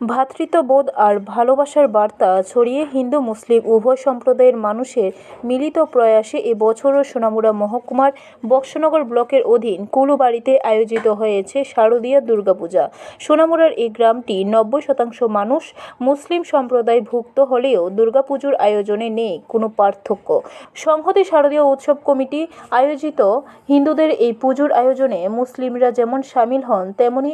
ভ্রাতৃত্ববোধ আর ভালোবাসার বার্তা ছড়িয়ে হিন্দু, মুসলিম, উভয় সম্প্রদায়ের মানুষের মিলিত প্রয়াসে এবছরও সোনামুড়া মহকুমার বক্সনগর ব্লকের অধীন কুলুবাড়িতে আয়োজিত হয়েছে শারদীয় দুর্গাপূজা। সোনামুড়ার এই গ্রামটি নব্বই শতাংশ মানুষ মুসলিম সম্প্রদায় ভুক্ত হলেও দুর্গাপুজোর আয়োজনে নেই কোনো পার্থক্য। সংহতি শারদীয় উৎসব কমিটি আয়োজিত হিন্দুদের এই পুজোর আয়োজনে মুসলিমরা যেমন সামিল হন, তেমনি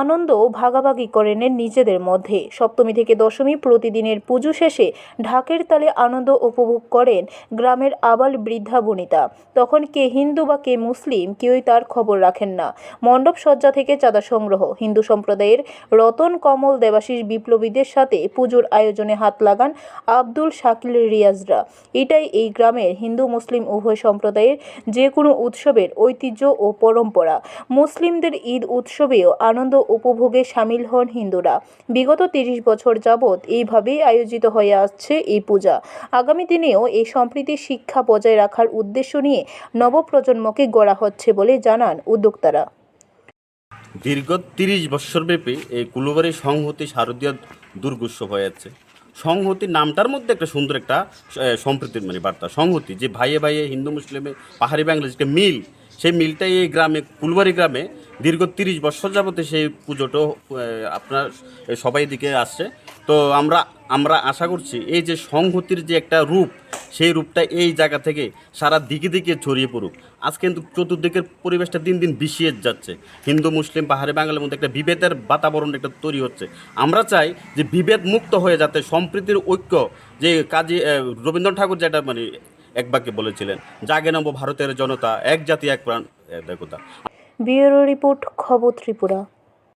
আনন্দ ভাগাভাগি করে নেন নিজেদের মধ্যে সপ্তমী থেকে দশমী প্রতিদিনের পুজো শেষে ঢাকের তালে আনন্দ উপভোগ করেন গ্রামের আবাল বৃদ্ধা বনিতা। তখন কে হিন্দু বা কে মুসলিম কেউই তার খবর রাখেন না। মণ্ডপ সজ্জা থেকে চাঁদা সংগ্রহ। হিন্দু সম্প্রদায়ের রতন কমল দেবাশিস বিপ্লবীদের সাথে পুজোর আয়োজনে হাত লাগান আব্দুল শাকিল রিয়াজরা। এটাই এই গ্রামের হিন্দু মুসলিম উভয় সম্প্রদায়ের যে কোনো উৎসবের ঐতিহ্য ও পরম্পরা। মুসলিমদের ঈদ উৎসবেও আনন্দ উপভোগে সামিল হন হিন্দুরা। বিগত তিরিশ বছর যাবৎ এইভাবেই আয়োজিত হয়ে আসছে এই পূজা। আগামী দিনেও এই সম্প্রীতি শিক্ষা বজায় রাখার উদ্দেশ্য নিয়ে নবপ্রজন্মকে গড়া হচ্ছে বলে জানান উদ্যোক্তারা। দীর্ঘ তিরিশ বৎসরব্যাপী এই কুলুবাড়ি সংহতি শারদীয় দুর্গোৎসব হয়ে যাচ্ছে সংহতি নামটার মধ্যে একটা সুন্দর একটা সম্প্রীতির মানে বার্তা। সংহতি, যে ভাইয়ে ভাইয়ে হিন্দু, মুসলিমে পাহাড়ি বাংলাদেশ যে মিল সেই মিলটাই এই গ্রামে কুলবাড়ি গ্রামে দীর্ঘ তিরিশ বছর যাবতে সেই পুজোটা আপনার সবাই দিকে আসছে। তো আমরা আমরা আশা করছি এই যে সংহতির যে একটা রূপ, সেই রূপটা এই জায়গা থেকে সারা দিকে দিকে ছড়িয়ে পড়ুক। আজ কিন্তু চতুর্দিকের পরিবেশটা দিন দিন বিষিয়ে যাচ্ছে। হিন্দু, মুসলিম, পাহাড়ি বাঙালির মধ্যে একটা বিভেদের বাতাবরণ একটা তৈরি হচ্ছে। আমরা চাই যে বিভেদ মুক্ত হয়ে যাতে সম্প্রীতির ঐক্য যে কাজী রবীন্দ্রনাথ ঠাকুর যেটা মানে এক বাক্যে বলেছিলেন, জাগে নব ভারতের জনতা, এক জাতি, এক প্রাণ দেবতা ব্যুরো রিপোর্ট, খবর ত্রিপুরা।